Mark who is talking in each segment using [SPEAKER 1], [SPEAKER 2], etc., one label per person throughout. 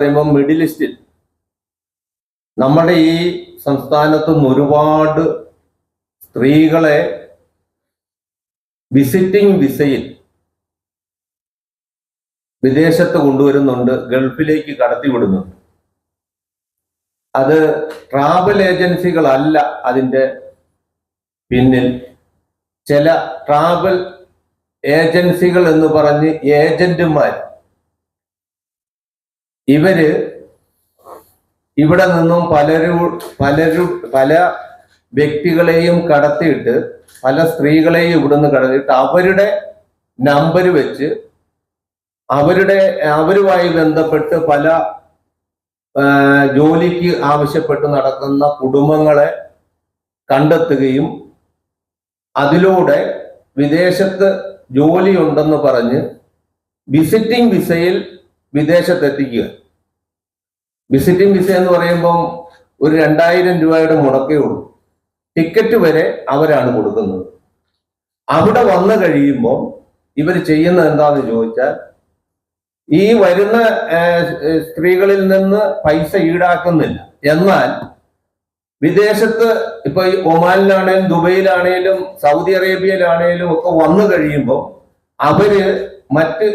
[SPEAKER 1] പറയുമ്പോൾ മിഡിൽ ഈസ്റ്റിൽ നമ്മുടെ ഈ സംസ്ഥാനത്തും ഒരുപാട് സ്ത്രീകളെ വിസിറ്റിംഗ് വിസയിൽ വിദേശത്ത് കൊണ്ടുവരുന്നുണ്ട് ഗൾഫിലേക്ക് കടത്തിവിടുന്നുണ്ട്. അത് ട്രാവൽ ഏജൻസികളല്ല അതിന്റെ പിന്നിൽ. ചില ട്രാവൽ ഏജൻസികൾ എന്ന് പറഞ്ഞ് ഏജന്റുമാർ ഇവർ ഇവിടെ നിന്നും പലരും പലരും പല വ്യക്തികളെയും കടത്തിയിട്ട് പല സ്ത്രീകളെയും ഇവിടുന്ന് കടത്തിയിട്ട് അവരുടെ നമ്പർ വെച്ച് അവരുടെ അവരുമായി ബന്ധപ്പെട്ട് പല ജോലിക്ക് ആവശ്യപ്പെട്ട് നടക്കുന്ന കുടുംബങ്ങളെ കണ്ടെത്തുകയും അതിലൂടെ വിദേശത്ത് ജോലിയുണ്ടെന്ന് പറഞ്ഞ് വിസിറ്റിംഗ് വിസയിൽ വിദേശത്തെത്തിക്കുക. വിസിറ്റിംഗ് വിസ എന്ന് പറയുമ്പം ഒരു രണ്ടായിരം രൂപയുടെ മുടക്കേ ഉള്ളൂ. ടിക്കറ്റ് വരെ അവരാണ് കൊടുക്കുന്നത്. അവിടെ വന്നു കഴിയുമ്പോൾ ഇവർ ചെയ്യുന്നത് എന്താന്ന് ചോദിച്ചാൽ ഈ വരുന്ന സ്ത്രീകളിൽ നിന്ന് പൈസ ഈടാക്കുന്നില്ല. എന്നാൽ വിദേശത്ത് ഇപ്പൊ ഈ ഒമാനിലാണേലും ദുബൈയിലാണേലും സൗദി അറേബ്യയിലാണേലും ഒക്കെ വന്നു കഴിയുമ്പോൾ അവർ മറ്റ്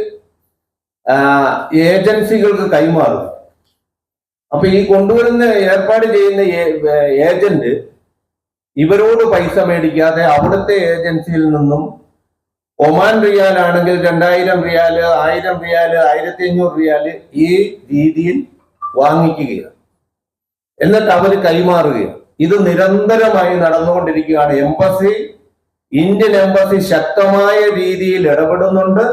[SPEAKER 1] ഏജൻസികൾക്ക് കൈമാറും. അപ്പൊ ഈ കൊണ്ടുവരുന്ന ഏർപ്പാട് ചെയ്യുന്ന ഏജന്റ് ഇവരോട് പൈസ മേടിക്കാതെ അവിടുത്തെ ഏജൻസിയിൽ നിന്നും ഒമാൻ റിയാൽ ആണെങ്കിൽ രണ്ടായിരം റിയാൽ ആയിരം റിയാൽ ആയിരത്തി അഞ്ഞൂറ് റിയാൽ ഈ രീതിയിൽ വാങ്ങിക്കുകയാണ്. എന്നിട്ട് അവർ കൈമാറുകയാണ്. ഇത് നിരന്തരമായി നടന്നുകൊണ്ടിരിക്കുകയാണ്. എംബസി ഇന്ത്യൻ എംബസി ശക്തമായ രീതിയിൽ ഇടപെടുന്നുണ്ട്.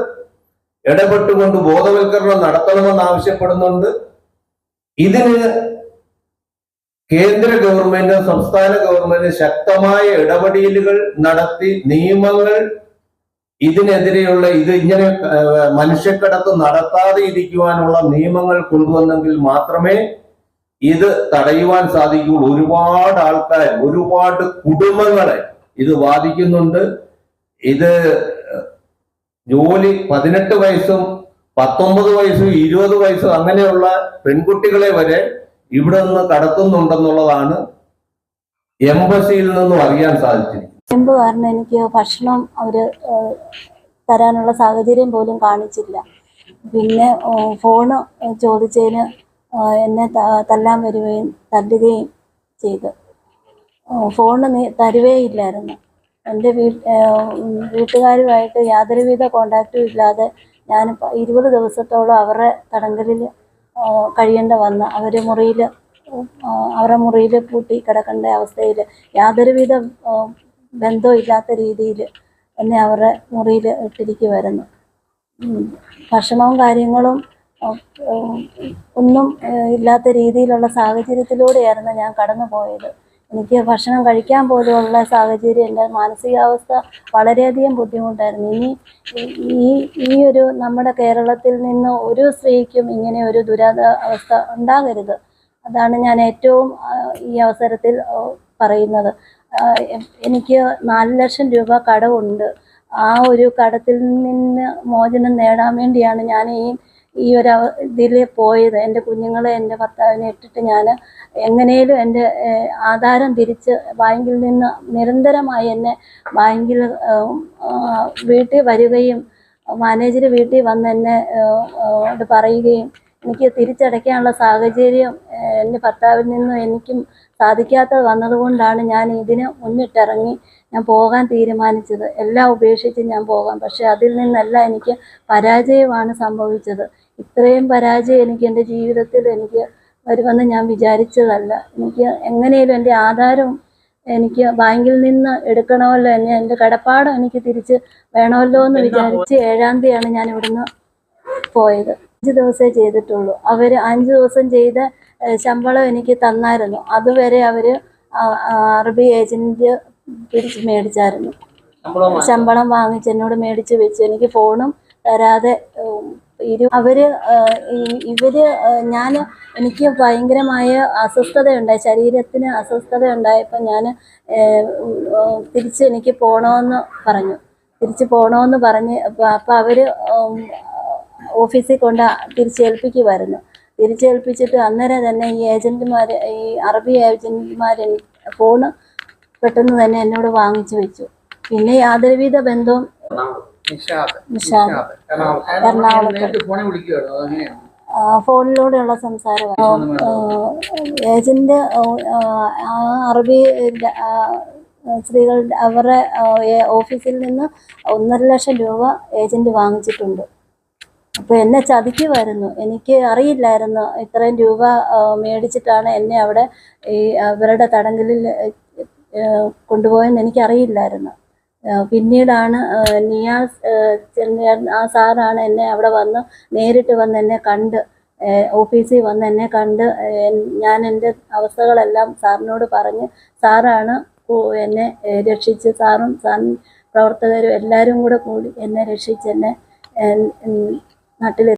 [SPEAKER 1] ഇടപെട്ടുകൊണ്ട് ബോധവൽക്കരണം നടത്തണമെന്ന് ആവശ്യപ്പെടുന്നുണ്ട്. ഇതിന് കേന്ദ്ര ഗവൺമെന്റ് സംസ്ഥാന ഗവൺമെന്റ് ശക്തമായ ഇടപെടലുകൾ നടത്തി നിയമങ്ങൾ ഇതിനെതിരെയുള്ള ഇത് ഇങ്ങനെ മനുഷ്യക്കടത്ത് നടത്താതെ ഇരിക്കുവാനുള്ള നിയമങ്ങൾ കൊണ്ടുവന്നെങ്കിൽ മാത്രമേ ഇത് തടയുവാൻ സാധിക്കുകയുള്ളൂ. ഒരുപാട് ആൾക്കാരെ ഒരുപാട് കുടുംബങ്ങളെ ഇത് ബാധിക്കുന്നുണ്ട്. ഇത് ജോലി പതിനെട്ട് വയസ്സും പത്തൊമ്പത് വയസ്സും ഇരുപത് വയസ്സും അങ്ങനെയുള്ള പെൺകുട്ടികളെ വരെ ഇവിടെ നിന്ന് കടത്തുന്നുണ്ടെന്നുള്ളതാണ് എംബസിയിൽ നിന്നും അറിയാൻ സാധിച്ചിരിക്കുന്നത്.
[SPEAKER 2] നോയമ്പ് കാരണം എനിക്ക് ഭക്ഷണം അവർ തരാനുള്ള സാഹചര്യം പോലും കാണിച്ചില്ല. പിന്നെ ഫോണ് ചോദിച്ചതിന് എന്നെ തല്ലാൻ വരികയും തല്ലുകയും ചെയ്തു. ഫോണ് നീ തരുവേയില്ലായിരുന്നു. എന്റെ വീട്ടുകാരുമായിട്ട് യാതൊരുവിധ കോണ്ടാക്റ്റും ഇല്ലാതെ ഞാൻ ഇരുപത് ദിവസത്തോളം അവരുടെ തടങ്കലിൽ കഴിയേണ്ട വന്ന് അവർ മുറിയിൽ അവരുടെ മുറിയിൽ പൂട്ടി കിടക്കേണ്ട അവസ്ഥയിൽ യാതൊരുവിധ ഇല്ലാത്ത രീതിയിൽ എന്നെ അവരുടെ മുറിയിൽ ഇട്ടിരിക്കുമായിരുന്നു. ഭക്ഷണവും കാര്യങ്ങളും ഒന്നും ഇല്ലാത്ത രീതിയിലുള്ള സാഹചര്യത്തിലൂടെയായിരുന്നു ഞാൻ കടന്നു പോയത് എനിക്ക് ഭക്ഷണം കഴിക്കാൻ പോലുമുള്ള സാഹചര്യം എന്റെ മാനസികാവസ്ഥ വളരെയധികം ബുദ്ധിമുട്ടായിരുന്നു. ഇനി ഈ- ഈ ഒരു നമ്മുടെ കേരളത്തിൽ നിന്ന് ഒരു സ്ത്രീക്കും ഇങ്ങനെ ഒരു ദുരാത അവസ്ഥ ഉണ്ടാകരുത്. അതാണ് ഞാൻ ഏറ്റവും ഈ അവസരത്തിൽ പറയുന്നത്. എനിക്ക് നാല് ലക്ഷം രൂപ കടമുണ്ട് ആ ഒരു കടത്തിൽ നിന്ന് മോചനം നേടാൻ വേണ്ടിയാണ് ഞാൻ ഈ ഈ ഒരു ഇതിൽ പോയത്. എന്റെ കുഞ്ഞുങ്ങളെ എന്റെ ഭർത്താവിനെ ഇട്ടിട്ട് ഞാൻ എങ്ങനെയും എന്റെ ആധാരം തിരിച്ച് ബാങ്കിൽ നിന്ന് നിരന്തരമായി എന്നെ ബാങ്കിൽ വീട്ടിൽ വരികയും മാനേജർ വീട്ടിൽ വന്ന് എന്നെ പറയുകയും എനിക്ക് തിരിച്ചടയ്ക്കാനുള്ള സാഹചര്യം എന്റെ ഭർത്താവിൽ നിന്നും എനിക്കും സാധിക്കാത്തത് വന്നതുകൊണ്ടാണ് ഞാൻ ഇതിന് മുന്നിട്ടിറങ്ങി ഞാൻ പോകാൻ തീരുമാനിച്ചത്. എല്ലാം ഉപേക്ഷിച്ച് ഞാൻ പോകാം. പക്ഷെ അതിൽ നിന്നെല്ലാം എനിക്ക് പരാജയമാണ് സംഭവിച്ചത്. ഇത്രയും പരാജയം എനിക്ക് എന്റെ ജീവിതത്തിൽ എനിക്ക് വരുമെന്ന് ഞാൻ വിചാരിച്ചതല്ല. എനിക്ക് എങ്ങനെയും എന്റെ ആധാരം എനിക്ക് ബാങ്കിൽ നിന്ന് എടുക്കണമല്ലോ എന്നെ എന്റെ കടപ്പാടം എനിക്ക് തിരിച്ച് വേണമല്ലോ എന്ന് വിചാരിച്ച് ഏഴാം തീയതിയാണ് ഞാൻ ഇവിടുന്ന് പോയത്. അഞ്ച് ദിവസമേ ചെയ്തിട്ടുള്ളൂ. അവർ അഞ്ച് ദിവസം ചെയ്ത ശമ്പളം എനിക്ക് തന്നായിരുന്നു. അതുവരെ അവർ അറബി ഏജന്റ് പിടിച്ച് മേടിച്ചായിരുന്നു. ശമ്പളം വാങ്ങിച്ച്? എന്നോട് മേടിച്ച് വെച്ച്. എനിക്ക് ഫോണും തരാതെ ഇരു അവർ ഇവർ ഇവർ ഞാൻ എനിക്ക് ഭയങ്കരമായ അസ്വസ്ഥതയുണ്ടായി. ശരീരത്തിന് അസ്വസ്ഥത ഉണ്ടായപ്പോൾ ഞാൻ തിരിച്ച് എനിക്ക് പോകണമെന്ന് പറഞ്ഞു. തിരിച്ച് പോകണമെന്ന് പറഞ്ഞ് അപ്പോൾ അവർ ഓഫീസിൽ കൊണ്ട് തിരിച്ചേൽപ്പിക്കുമായിരുന്നു തിരിച്ചേൽപ്പിച്ചിട്ട് അന്നേരം തന്നെ ഈ ഏജന്റുമാർ ഈ അറബി ഏജന്റുമാർ ഫോണ് പെട്ടെന്ന് തന്നെ എന്നോട് വാങ്ങിച്ചു വെച്ചു. പിന്നെ യാതൊരുവിധ ബന്ധവും
[SPEAKER 3] നിഷാദ്.
[SPEAKER 2] എറണാകുളത്ത്. ഫോണിലൂടെയുള്ള സംസാരം ഏജന്റ് അറബി സ്ത്രീകളുടെ അവരുടെ ഓഫീസിൽ നിന്ന് ഒന്നര ലക്ഷം രൂപ ഏജന്റ് വാങ്ങിച്ചിട്ടുണ്ട്. അപ്പോൾ എന്നെ ചതിക്കുമായിരുന്നു എനിക്ക് അറിയില്ലായിരുന്നു ഇത്രയും രൂപ മേടിച്ചിട്ടാണ് എന്നെ അവിടെ ഈ അവരുടെ തടങ്കലിൽ കൊണ്ടുപോയെന്ന് എനിക്ക് അറിയില്ലായിരുന്നു പിന്നീടാണ് നിയാസ് ആ, സാറാണ് എന്നെ അവിടെ വന്ന് നേരിട്ട് വന്ന് എന്നെ കണ്ട് ഓഫീസിൽ വന്ന് എന്നെ കണ്ട് ഞാൻ എന്റെ അവസ്ഥകളെല്ലാം സാറിനോട് പറഞ്ഞ് സാറാണ് എന്നെ രക്ഷിച്ച് സാറും സാറിൻ പ്രവർത്തകരും എല്ലാവരും കൂടെ കൂടി എന്നെ രക്ഷിച്ച് എന്നെ നാട്ടിൽ